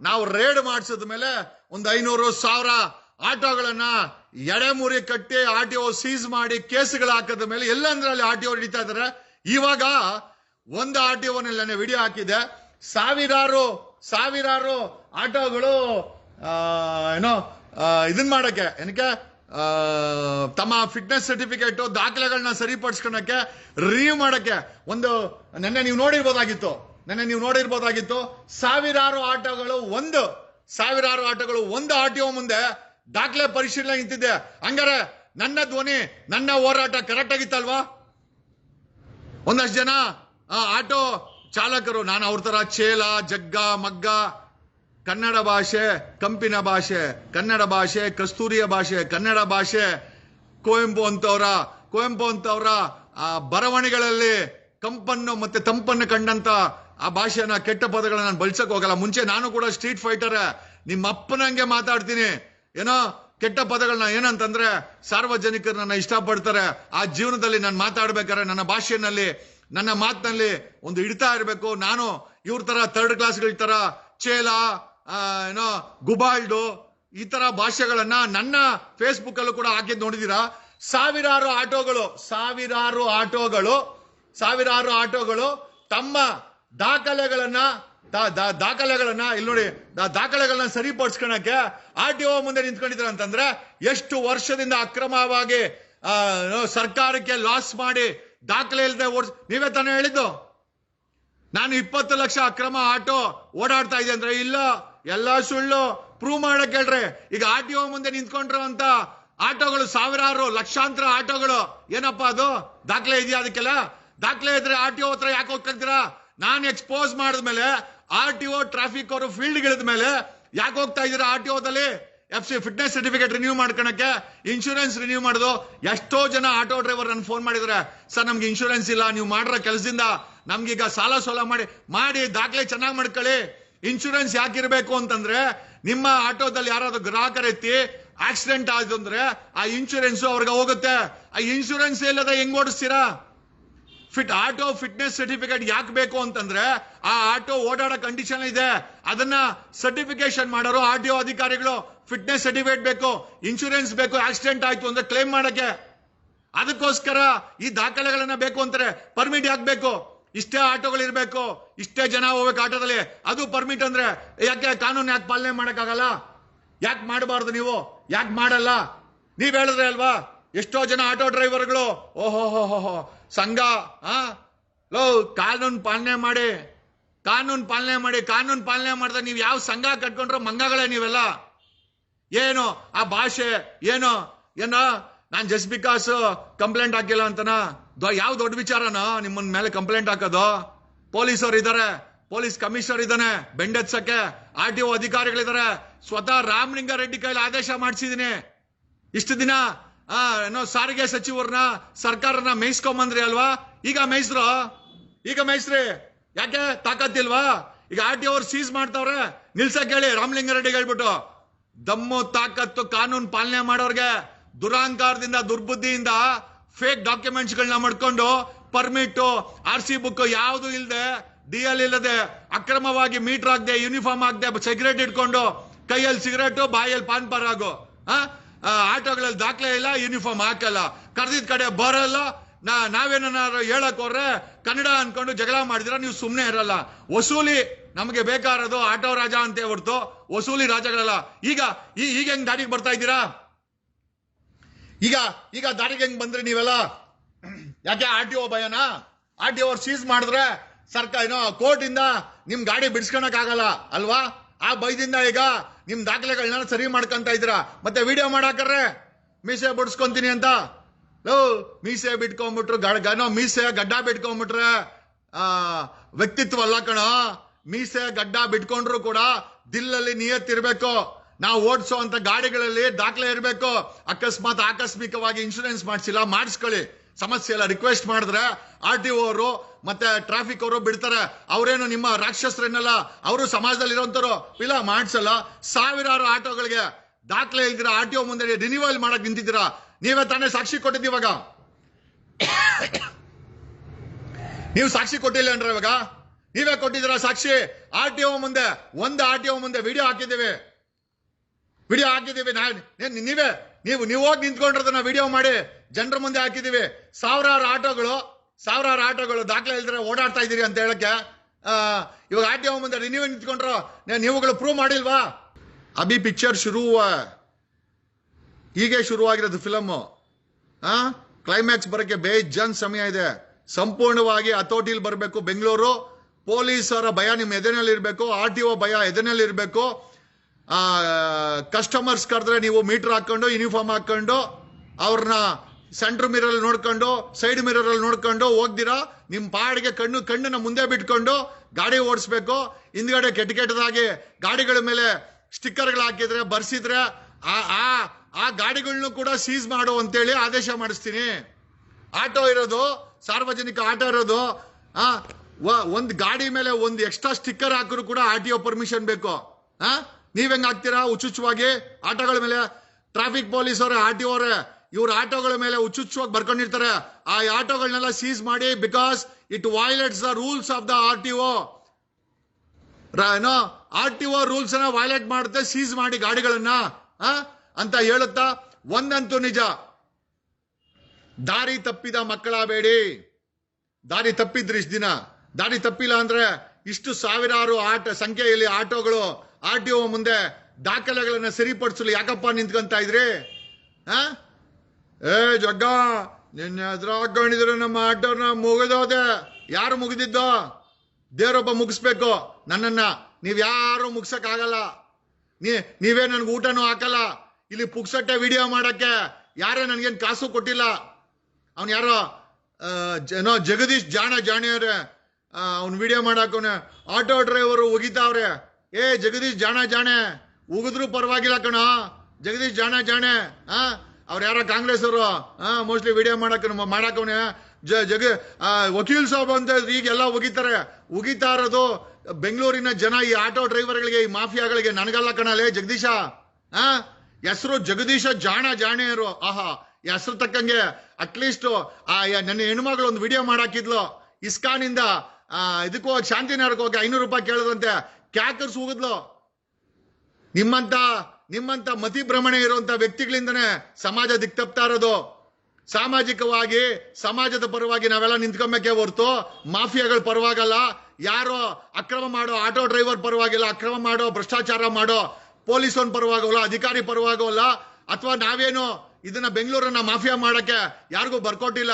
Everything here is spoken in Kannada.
ನಾವು ರೇಡ್ ಮಾಡಿಸಿದ ಮೇಲೆ ಒಂದು ಐನೂರು ಸಾವಿರ ಆಟೋಗಳನ್ನ ಎಡೆಮುರಿ ಕಟ್ಟಿ ಆರ್ ಟಿ ಒ ಸೀಸ್ ಮಾಡಿ ಕೇಸ್ಗಳು ಹಾಕಿದ ಮೇಲೆ ಎಲ್ಲಂದ್ರೆ ಅಲ್ಲಿ ಆರ್ ಟಿ ಒ ಹಿಡಿತಾ ಇದಾರೆ ಇವಾಗ ಒಂದು ಆರ್ ಟಿ ಒನಲ್ಲಿ ವಿಡಿಯೋ ಹಾಕಿದೆ. ಸಾವಿರಾರು ಸಾವಿರಾರು ಆಟೋಗಳು ಏನೋ ಇದನ್ ಮಾಡಕ್ಕೆ, ಏನಕ್ಕೆ? ತಮ್ಮ ಫಿಟ್ನೆಸ್ ಸರ್ಟಿಫಿಕೇಟ್ ದಾಖಲೆಗಳನ್ನ ಸರಿಪಡಿಸ್ಕೊಳಕ್ಕೆ ರಿವ್ಯೂ ಮಾಡಕ್ಕೆ ಒಂದು, ನೆನ್ನೆ ನೀವು ನೋಡಿರ್ಬೋದಾಗಿತ್ತು. ನೆನ್ನೆ ನೀವು ನೋಡಿರ್ಬೋದಾಗಿತ್ತು, ಸಾವಿರಾರು ಆಟೋಗಳು ಒಂದು, ಸಾವಿರಾರು ಆಟೋಗಳು ಒಂದು ಆರ್ ಮುಂದೆ ದಾಖಲೆ ಪರಿಶೀಲನೆ ನಿಂತಿದೆ. ಹಂಗಾರೆ ನನ್ನ ಧ್ವನಿ, ನನ್ನ ಹೋರಾಟ ಕರೆಕ್ಟ್ ಆಗಿತ್ತಲ್ವಾ? ಒಂದಷ್ಟು ಜನ ಆಟೋ ಚಾಲಕರು, ನಾನು ಅವ್ರ ತರ ಚೇಲ, ಜಗ್ಗ, ಮಗ್ಗ, ಕನ್ನಡ ಭಾಷೆ, ಕಂಪಿನ ಭಾಷೆ, ಕನ್ನಡ ಭಾಷೆ, ಕಸ್ತೂರಿಯ ಭಾಷೆ, ಕನ್ನಡ ಭಾಷೆ, ಕುವೆಂಪು ಅಂತವ್ರ, ಕುವೆಂಪು ಅಂತವರ, ಆ, ಬರವಣಿಗೆಗಳಲ್ಲಿ ಕಂಪನ್ನು ಮತ್ತೆ ತಂಪನ್ನು ಕಂಡಂತ ಆ ಭಾಷೆನ ಕೆಟ್ಟ ಪದಗಳನ್ನ ನಾನು ಬಳಸಕ್ ಹೋಗಲ್ಲ. ಮುಂಚೆ ನಾನು ಕೂಡ ಸ್ಟ್ರೀಟ್ ಫೈಟರ್ ನಿಮ್ಮ ಅಪ್ಪನಂಗೆ ಮಾತಾಡ್ತೀನಿ. ಏನೋ ಕೆಟ್ಟ ಪದಗಳನ್ನ ಏನಂತಂದ್ರೆ ಸಾರ್ವಜನಿಕರು ನನ್ನ ಇಷ್ಟಪಡ್ತಾರೆ. ಆ ಜೀವನದಲ್ಲಿ ನಾನು ಮಾತಾಡ್ಬೇಕಾದ್ರೆ ನನ್ನ ಭಾಷೆನಲ್ಲಿ ನನ್ನ ಮಾತಿನಲ್ಲಿ ಒಂದು ಹಿಡಿತಾ ಇರಬೇಕು. ನಾನು ಇವ್ರ ತರ ಥರ್ಡ್ ಕ್ಲಾಸ್ಗಳ ತರ ಚೇಲ ಏನೋ ಗುಬಾಲ್ಡು ಈ ತರ ಭಾಷೆಗಳನ್ನ ನನ್ನ ಫೇಸ್ಬುಕ್ ಅಲ್ಲೂ ಕೂಡ ಹಾಕಿದ್ ನೋಡಿದೀರಾ? ಸಾವಿರಾರು ಆಟೋಗಳು ಸಾವಿರಾರು ಆಟೋಗಳು ಸಾವಿರಾರು ಆಟೋಗಳು ತಮ್ಮ ದಾಖಲೆಗಳನ್ನ ದಾಖಲೆಗಳನ್ನ ಇಲ್ಲಿ ನೋಡಿ ದಾಖಲೆಗಳನ್ನ ಸರಿಪಡಿಸ್ಕೊಳಕ್ಕೆ ಆರ್ ಟಿ ಒ ಮುಂದೆ ನಿಂತ್ಕೊಂಡಿದ್ರ ಅಂತಂದ್ರೆ ಎಷ್ಟು ವರ್ಷದಿಂದ ಅಕ್ರಮವಾಗಿ ಸರ್ಕಾರಕ್ಕೆ ಲಾಸ್ ಮಾಡಿ ದಾಖಲೆ ಇಲ್ಲದೆ ಓಡಿಸ್ ನೀವೇ ತಾನೇ ಹೇಳಿದ್ದು? ನಾನು ಇಪ್ಪತ್ತು ಲಕ್ಷ ಅಕ್ರಮ ಆಟೋ ಓಡಾಡ್ತಾ ಇದೆ ಅಂದ್ರೆ ಇಲ್ಲ, ಎಲ್ಲ ಸುಳ್ಳು. ಪ್ರೂವ್ ಮಾಡಕ್ ಹೇಳ್ರಿ ಈಗ ಆರ್ ಟಿ ಒ ಮುಂದೆ ನಿಂತ್ಕೊಂಡ್ರು ಅಂತ ಆಟೋಗಳು ಸಾವಿರಾರು ಲಕ್ಷಾಂತರ ಆಟೋಗಳು. ಏನಪ್ಪಾ ಅದು? ದಾಖಲೆ ಇದೆಯಾ ಅದಕ್ಕೆಲ್ಲ? ದಾಖಲೆ ಇದ್ರೆ ಆರ್ ಟಿ ಒ ಹತ್ರ ಯಾಕೆ ಹೋಗ್ತಿದ್ದೀರಾ ನಾನು ಎಕ್ಸ್ಪೋಸ್ ಮಾಡಿದ್ಮೇಲೆ ಆರ್ ಟಿ ಒ ಟ್ರಾಫಿಕ್ ಅವರು ಫೀಲ್ಡ್ ಇಳಿದ ಮೇಲೆ, ಯಾಕೆ ಹೋಗ್ತಾ ಇದ್ದೀರಾ R T ಒದಲ್ಲಿ F C fitness certificate renew ಮಾಡ್ಕೊಳಕ್ಕೆ ಇನ್ಶೂರೆನ್ಸ್ ರಿನ್ಯೂ ಮಾಡೋದು. ಎಷ್ಟೋ ಜನ ಆಟೋ ಡ್ರೈವರ್ ನನ್ನ ಫೋನ್ ಮಾಡಿದ್ರೆ, ಸರ್, ನಮ್ಗೆ ಇನ್ಶೂರೆನ್ಸ್ ಇಲ್ಲ, ನೀವು ಮಾಡಿರೋ ಕೆಲಸದಿಂದ ನಮ್ಗೀಗ ಸಾಲ ಸೋಲ ಮಾಡಿ ಮಾಡಿ, ದಾಖಲೆ ಚೆನ್ನಾಗಿ ಮಾಡ್ಕೊಳ್ಳಿ. ಇನ್ಶೂರೆನ್ಸ್ ಯಾಕಿರಬೇಕು ಅಂತಂದ್ರೆ, ನಿಮ್ಮ ಆಟೋದಲ್ಲಿ ಯಾರಾದ್ರೂ ಗ್ರಾಹಕರ ಆಕ್ಸಿಡೆಂಟ್ ಆಯ್ತು ಅಂದ್ರೆ, ಆ ಇನ್ಶೂರೆನ್ಸ್ ಅವ್ರಿಗೆ ಹೋಗುತ್ತೆ. ಆ ಇನ್ಶೂರೆನ್ಸ್ ಇಲ್ಲದ ಹೆಂಗ್ ಓಡಿಸ್ತೀರಾ? ಫಿಟ್ ಆಟೋ ಫಿಟ್ನೆಸ್ ಸರ್ಟಿಫಿಕೇಟ್ ಯಾಕೆ ಬೇಕು ಅಂತಂದ್ರೆ ಆ ಆಟೋ ಓಡಾಡೋ ಕಂಡೀಷನ್ ಇದೆ. ಅದನ್ನ ಸರ್ಟಿಫಿಕೇಶನ್ ಮಾಡೋರು ಆರ್ ಟಿ ಅಧಿಕಾರಿಗಳು ಫಿಟ್ನೆಸ್ ಸರ್ಟಿಫಿಕೇಟ್ ಬೇಕು ಇನ್ಶೂರೆನ್ಸ್ ಬೇಕು ಆಕ್ಸಿಡೆಂಟ್ ಆಯ್ತು ಅಂದ್ರೆ ಕ್ಲೇಮ್ ಮಾಡಕ್ಕೆ. ಅದಕ್ಕೋಸ್ಕರ ಈ ದಾಖಲೆಗಳನ್ನ ಬೇಕು ಅಂತಾರೆ. ಪರ್ಮಿಟ್ ಯಾಕೆ ಬೇಕು? ಇಷ್ಟೇ ಆಟೋಗಳು ಇರಬೇಕು, ಇಷ್ಟೇ ಜನ ಹೋಗ್ಬೇಕು ಆಟೋದಲ್ಲಿ. ಅದು ಪರ್ಮಿಟ್ ಅಂದ್ರೆ ಯಾಕೆ ಕಾನೂನು ಯಾಕೆ ಪಾಲನೆ ಮಾಡೋಕ್ಕಾಗಲ್ಲ? ಯಾಕೆ ಮಾಡಬಾರ್ದು ನೀವು? ಯಾಕೆ ಮಾಡಲ್ಲ? ನೀವ್ ಹೇಳಿದ್ರೆ ಅಲ್ವಾ? ಎಷ್ಟೋ ಜನ ಆಟೋ ಡ್ರೈವರ್ಗಳು ಓಹೋ ಹೋ ಹೋ ಸಂಘ ಲೋ, ಕಾನೂನು ಪಾಲನೆ ಮಾಡಿ, ಕಾನೂನು ಪಾಲನೆ ಮಾಡಿ, ಕಾನೂನು ಪಾಲನೆ ಮಾಡ್ತಾ ನೀವು ಯಾವ ಸಂಘ ಕಟ್ಕೊಂಡ್ರೆ ಮಂಗಗಳೇ ನೀವೆಲ್ಲ? ಏನು, ಆ ಭಾಷೆ, ಏನು, ಏನೋ? ನಾನು ಜಸ್ಟ್ ಬಿಕಾಸ್ ಕಂಪ್ಲೇಂಟ್ ಹಾಕಿಲ್ಲ ಅಂತನ? ಯಾವ ದೊಡ್ಡ ವಿಚಾರನೋ, ನಿಮ್ಮನ್ ಮೇಲೆ ಕಂಪ್ಲೇಂಟ್ ಹಾಕೋದು. ಪೊಲೀಸರು ಇದ್ದಾರೆ ಪೊಲೀಸ್ ಕಮಿಷನರ್ ಇದ್ದಾನೆ ಬೆಂಡೆತ್ಸಕ್ಕೆ ಆರ್ ಟಿ ಒ ಅಧಿಕಾರಿಗಳಿದ್ದಾರೆ ಸ್ವತಃ ರಾಮಲಿಂಗಾರೆಡ್ಡಿ ಕೈಲಿ ಆದೇಶ ಮಾಡಿಸಿದೀನಿ. ಇಷ್ಟು ದಿನ ಆ, ಏನೋ ಸಾರಿಗೆ ಸಚಿವರನ್ನ ಸರ್ಕಾರನ ಮೇಯಿಸ್ಕೊಂಬಂದ್ರಿ ಅಲ್ವಾ? ಈಗ ಮೇಯಿಸ್ರು ಈಗ ಮೇಯಿಸ್ರಿ. ಯಾಕೆ? ತಾಕತ್ತಿಲ್ವಾ? ಈಗ ಆರ್ ಟಿ ಅವ್ರು ಸೀಸ್ ಮಾಡ್ತಾವ್ರೆ. ನಿಲ್ಸಕ್ ಹೇಳಿ ರಾಮಲಿಂಗಾರೆಡ್ಡಿ ಹೇಳ್ಬಿಟ್ಟು. ದಮ್ಮು, ತಾಕತ್ತು, ಕಾನೂನು ಪಾಲನೆ ಮಾಡೋರ್ಗೆ ದುರಾಂಕಾರದಿಂದ, ದುರ್ಬುದ್ಧಿಯಿಂದ ಫೇಕ್ ಡಾಕ್ಯುಮೆಂಟ್ಸ್ ಗಳನ್ನ ಮಾಡ್ಕೊಂಡು ಪರ್ಮಿಟ್ ಆರ್ ಸಿ ಬುಕ್ ಯಾವುದು ಇಲ್ಲದೆ ಡಿ ಎಲ್ ಇಲ್ಲದೆ ಅಕ್ರಮವಾಗಿ ಮೀಟರ್ ಆಗದೆ ಯೂನಿಫಾರ್ಮ್ ಆಗದೆ ಸಿಗರೇಟ್ ಇಟ್ಕೊಂಡು ಕೈಯಲ್ಲಿ ಸಿಗರೇಟು ಬಾಯಲ್ಲಿ ಪಾನ್ ಪರಾಗು, ಆ? ಆಟೋಗಳಲ್ಲಿ ದಾಖಲೆ ಇಲ್ಲ ಯೂನಿಫಾರ್ಮ್ ಹಾಕಲ್ಲ. ಕರೆದಿದ ಕಡೆ ಬರಲ್ಲ. ನಾ ನಾವೇನಾರು ಹೇಳಕ್ ಹೋದ್ರೆ ಕನ್ನಡ ಅನ್ಕೊಂಡು ಜಗಳ ಮಾಡಿದ್ರ ನೀವು ಸುಮ್ಮನೆ ಇರಲ್ಲ. ವಸೂಲಿ ನಮಗೆ ಬೇಕಾರದು ಆಟೋ ರಾಜ ಅಂತ ಹೊರ್ತು ವಸೂಲಿ ರಾಜಗಳಲ್ಲ ಈಗ, ಈ- ಈಗ ಹೆಂಗ್ ದಾಡಿಗೆ ಬರ್ತಾ ಇದ್ದೀರಾ? ಈಗ ಈಗ ದಾಡಿಗೆ ಹೆಂಗ್ ಬಂದ್ರಿ ನೀವೆಲ್ಲ? ಯಾಕೆ ಆರ್ ಟಿ ಒ ಭಯನಾ? ಆರ್ ಟಿ ಒ ಸೀಸ್ ಮಾಡಿದ್ರೆ ಸರ್ಕಾರ ಏನೋ ಕೋರ್ಟ್ ಇಂದ ನಿಮ್ ಗಾಡಿ ಬಿಡಿಸ್ಕೊಳಕ್ ಆಗಲ್ಲ, ಅಲ್ವಾ? ಆ ಭಯದಿಂದ ಈಗ ನಿಮ್ಮ ದಾಖಲೆಗಳನ್ನ ಸರಿ ಮಾಡ್ಕೊಂತ ಇದ್ದೀರಾ? ಮತ್ತೆ ವಿಡಿಯೋ ಮಾಡಾಕರ್ರೆ? ಮೀಸೆ ಬಿಡಿಸ್ಕೊಂತೀನಿ ಅಂತ. ಲೋ, ಮೀಸೆ ಬಿಟ್ಕೊಂಬಿಟ್ರು, ಗಡ್- ಗನೋ ಮೀಸೆ ಗಡ್ಡ ಬಿಟ್ಕೊಂಬಿಟ್ರೆ, ಆ, ವ್ಯಕ್ತಿತ್ವ ಅಲ್ಲ ಕಣ. ಮೀಸೆ ಗಡ್ಡ ಬಿಟ್ಕೊಂಡ್ರು ಕೂಡ ದಿಲ್ಲಲ್ಲಿ ನಿಯತ್ತಿರ್ಬೇಕು ನಾವು ಓಡಿಸೋ ಅಂತ ಗಾಡಿಗಳಲ್ಲಿ ದಾಖಲೆ ಇರಬೇಕು. ಅಕಸ್ಮಾತ್ ಆಕಸ್ಮಿಕವಾಗಿ ಇನ್ಶೂರೆನ್ಸ್ ಮಾಡಿಸಿಲ್ಲ, ಮಾಡಿಸ್ಕೊಳ್ಳಿ. ಸಮಸ್ಯೆ ಎಲ್ಲ ರಿಕ್ವೆಸ್ಟ್ ಮಾಡಿದ್ರೆ ಆರ್ ಟಿ ಅವರು ಮತ್ತೆ ಟ್ರಾಫಿಕ್ ಅವರು ಬಿಡ್ತಾರೆ. ಅವರೇನು ನಿಮ್ಮ ರಾಕ್ಷಸರೇನಲ್ಲ ಅವರು ಸಮಾಜದಲ್ಲಿ ಇರೋಂಥವ್ರು ಇಲ್ಲ, ಮಾಡಿಸಲ್ಲ. ಸಾವಿರಾರು ಆಟೋಗಳಿಗೆ ದಾಖಲೆ ಇಲ್ದಿರ ಆರ್ ಟಿ ಒ ಮುಂದೆ ರಿನಿವಲ್ ಮಾಡಕ್ ನಿಂತಿದ್ದೀರಾ? ನೀವೇ ತಾನೇ ಸಾಕ್ಷಿ ಕೊಟ್ಟಿದ್ದೀವಾಗ ನೀವು ಸಾಕ್ಷಿ ಕೊಟ್ಟಿಲ್ಲ ಅಂದ್ರೆ ಇವಾಗ? ನೀವೇ ಕೊಟ್ಟಿದ್ದೀರ ಸಾಕ್ಷಿ? ಆರ್ ಟಿ ಒ ಮುಂದೆ, ಒಂದು ಆರ್ ಟಿ ಒ ಮುಂದೆ ವಿಡಿಯೋ ಹಾಕಿದ್ದೀವಿ. ವಿಡಿಯೋ ಹಾಕಿದ್ದೀವಿ. ನೀವೇ ನೀವು ನೀವು ಹೋಗಿ ನಿಂತ್ಕೊಂಡಿರೋದನ್ನ ವಿಡಿಯೋ ಮಾಡಿ. ಜನರ ಮುಂದೆ ಹಾಕಿದ್ದೀವಿ ಸಾವಿರಾರು ಆಟೋಗಳು ಸಾವಿರಾರು ಆಟೋಗಳು ದಾಖಲೆ ಇಲ್ದ್ರೆ ಓಡಾಡ್ತಾ ಇದ್ದೀರಿ ಅಂತ ಹೇಳಕ್ಕೆ ಇವಾಗ ಆರ್ ಟಿ ಒ ಮುಂದೆ ರಿನ್ಯೂ ನಿಂತ್ಕೊಂಡ್ರು ನೀವುಗಳು ಪ್ರೂವ್ ಮಾಡಿಲ್ವಾ? ಅಭಿ ಪಿಕ್ಚರ್ ಶುರು ಹೀಗೆ ಶುರುವಾಗಿರೋದು ಫಿಲಮ್ಮು ಆ ಕ್ಲೈಮ್ಯಾಕ್ಸ್ ಬರೋಕ್ಕೆ ಬೇಜನ್ ಸಮಯ ಇದೆ. ಸಂಪೂರ್ಣವಾಗಿ ಹತೋಟಿಲಿ ಬರಬೇಕು ಬೆಂಗಳೂರು. ಪೊಲೀಸರ ಭಯ ನಿಮ್ಮ ಎದೆನಲ್ಲಿ ಇರಬೇಕು, ಆರ್ ಟಿ ಒ ಭಯ ಎದೆನಲ್ಲಿ ಇರಬೇಕು. ಕಸ್ಟಮರ್ಸ್ ಕರೆದ್ರೆ ನೀವು ಮೀಟರ್ ಹಾಕ್ಕೊಂಡು ಯೂನಿಫಾರ್ಮ್ ಹಾಕ್ಕೊಂಡು ಅವ್ರನ್ನ ಸೆಂಟ್ರ್ ಮಿರರ್ ನೋಡ್ಕೊಂಡು, ಸೈಡ್ ಮಿರರ್ ಅಲ್ಲಿ ನೋಡ್ಕೊಂಡು ಹೋಗ್ದಿರಾ? ನಿಮ್ಮ ಪಾಡಿಗೆ ಕಣ್ಣು ಕಣ್ಣನ್ನ ಮುಂದೆ ಬಿಟ್ಕೊಂಡು ಗಾಡಿ ಓಡಿಸ್ಬೇಕು. ಹಿಂದ್ಗಡೆ ಕೆಟ್ಟ ಕೆಟ್ಟದಾಗಿ ಗಾಡಿಗಳ ಮೇಲೆ ಸ್ಟಿಕ್ಕರ್ಗಳು ಹಾಕಿದ್ರೆ, ಬರ್ಸಿದ್ರೆ ಆ ಆ ಆ ಗಾಡಿಗಳನ್ನೂ ಕೂಡ ಸೀಸ್ ಮಾಡು ಅಂತೇಳಿ ಆದೇಶ ಮಾಡಿಸ್ತೀನಿ. ಆಟೋ ಇರೋದು, ಸಾರ್ವಜನಿಕ ಆಟೋ ಇರೋದು, ಆ ಒಂದ್ ಗಾಡಿ ಮೇಲೆ ಒಂದು ಎಕ್ಸ್ಟ್ರಾ ಸ್ಟಿಕ್ಕರ್ ಹಾಕಿದ್ರು ಕೂಡ ಆರ್ ಟಿ ಒ ಪರ್ಮಿಷನ್ ಬೇಕು. ಆ, ನೀವ್ ಹೆಂಗ್ ಹಾಕ್ತೀರಾ? ಉಚುಚುವಾಗಿ ಆಟೋಗಳ ಮೇಲೆ ಟ್ರಾಫಿಕ್ ಪೊಲೀಸ್ ಅವರೇ, ಆರ್ ಟಿ ಅವರೇ ಇವ್ರ ಆಟೋಗಳ ಮೇಲೆ ಹುಚ್ಚುಚ್ಚುವಾಗಿ ಬರ್ಕೊಂಡಿರ್ತಾರೆ. ಆ ಆಟೋಗಳನ್ನೆಲ್ಲ ಸೀಸ್ ಮಾಡಿ because it violates the rules of the R T O ಏನೋ ಆರ್ ಟಿ ಒ ರೂಲ್ಸ್ ಅನ್ನ ವೈಲೇಟ್ ಮಾಡುತ್ತೆ ಸೀಸ್ ಮಾಡಿ ಗಾಡಿಗಳನ್ನ? ಅಂತ ಹೇಳುತ್ತಾ? ಒಂದಂತೂ ನಿಜ. ದಾರಿ ತಪ್ಪಿದ ಮಕ್ಕಳಾಬೇಡಿ ದಾರಿ ತಪ್ಪಿದ್ರಿ ಇಷ್ಟು ದಿನ. ದಾರಿ ತಪ್ಪಿಲ್ಲ ಅಂದ್ರೆ ಇಷ್ಟು ಸಾವಿರಾರು ಆಟ, ಸಂಖ್ಯೆಯಲ್ಲಿ ಆಟೋಗಳು ಆರ್ ಟಿ ಒ ಮುಂದೆ ದಾಖಲೆಗಳನ್ನ ಸರಿಪಡಿಸಲು ಯಾಕಪ್ಪ ನಿಂತ್ಕೊಂತ ಇದ್ರಿ? ಆ? ಏ, ಜಗ್ಗ, ನಿನ್ನೆ ಎದುರು ಹಾಕೊಂಡಿದ್ರೆ ನಮ್ಮ ಆಟೋನ ಮುಗಿದೋದೆ. ಯಾರು ಮುಗಿದಿದ್ದೋ? ದೇವರೊಬ್ಬ ಮುಗಿಸ್ಬೇಕು. ನನ್ನನ್ನ ನೀವು ಯಾರು ಮುಗ್ಸಕ್ ಆಗಲ್ಲ ನೀ, ನೀವೇ ನನ್ಗೆ ಊಟನೂ ಹಾಕಲ್ಲ. ಇಲ್ಲಿ ಪುಕ್ಸಟ್ಟೆ ವಿಡಿಯೋ ಮಾಡಕ್ಕೆ ಯಾರೇ ನನಗೇನು ಕಾಸು ಕೊಟ್ಟಿಲ್ಲ. ಅವನು ಯಾರೋ ಏನೋ ಜಗದೀಶ್ ಜಾಣ ಜಾಣಿಯವ್ರೆ ಅವ್ನು ವಿಡಿಯೋ ಮಾಡಾಕವ್ನೆ ಆಟೋ ಡ್ರೈವರು ಉಗಿತಾವ್ರೆ. ಏ, ಜಗದೀಶ್ ಜಾಣ ಜಾಣೆ, ಉಗಿದ್ರು ಪರವಾಗಿಲ್ಲ ಕಣ. ಜಗದೀಶ್ ಜಾಣ ಜಾಣೆ, ಆ? ಅವ್ರು ಯಾರೋ ಕಾಂಗ್ರೆಸ್ ಅವರು ಮೋಸ್ಟ್ಲಿ ವಿಡಿಯೋ ಮಾಡಕ್ ಮಾಡಾಕವ್ನೆ ಜ, ಜಗ ವಕೀಲ್ ಸಾಬ್ ಅಂತ ಈಗೆಲ್ಲ ಉಗಿತಾರೆ. ಉಗಿತಾ ಇರೋದು ಬೆಂಗಳೂರಿನ ಜನ, ಈ ಆಟೋ ಡ್ರೈವರ್ಗಳಿಗೆ, ಈ ಮಾಫಿಯಾಗಳಿಗೆ ನನಗಲ್ಲ ಕಣಲೆ ಜಗದೀಶ. ಆ, ಹೆಸರು ಜಗದೀಶ ಜಾಣ ಜಾಣೆಯರು ಆಹಾ, ಹೆಸರು ತಕ್ಕಂಗೆ ಅಟ್ಲೀಸ್ಟ್ ಆ ನನ್ನ ಹೆಣ್ಮಗಳು ಒಂದು ವಿಡಿಯೋ ಮಾಡಾಕಿದ್ಲು. ಇಸ್ಕಾನಿಂದ ಇದಕ್ಕೂ ಶಾಂತಿನಗರಕ್ಕೆ ಹೋಗಿ ಐನೂರು ರೂಪಾಯಿ ಕೇಳಿದ್ರಂತೆ. ಕ್ಯಾಕರ್ಸ್ ಹೋಗಿದ್ಲು ನಿಮ್ಮಂತ ನಿಮ್ಮಂತ ಮತಿ ಭ್ರಮಣೆ ಇರುವಂತ ವ್ಯಕ್ತಿಗಳಿಂದನೇ ಸಮಾಜ ದಿಕ್ತಪ್ತಾ ಇರೋದು. ಸಾಮಾಜಿಕವಾಗಿ, ಸಮಾಜದ ಪರವಾಗಿ ನಾವೆಲ್ಲ ನಿಂತ್ಕೊಂಬೇಕೆ ಹೊರತು ಮಾಫಿಯಾಗಳ ಪರವಾಗಲ್ಲ. ಯಾರೋ ಅಕ್ರಮ ಮಾಡೋ ಆಟೋ ಡ್ರೈವರ್ ಪರವಾಗಿಲ್ಲ, ಅಕ್ರಮ ಮಾಡೋ ಭ್ರಷ್ಟಾಚಾರ ಮಾಡೋ ಪೊಲೀಸನ್ ಪರವಾಗೋಲ್ಲ, ಅಧಿಕಾರಿ ಪರವಾಗೋಲ್ಲ, ಅಥವಾ ನಾವೇನು ಇದನ್ನ ಬೆಂಗಳೂರನ್ನ ಮಾಫಿಯಾ ಮಾಡಕ್ಕೆ ಯಾರಿಗೂ ಬರ್ಕೊಟ್ಟಿಲ್ಲ.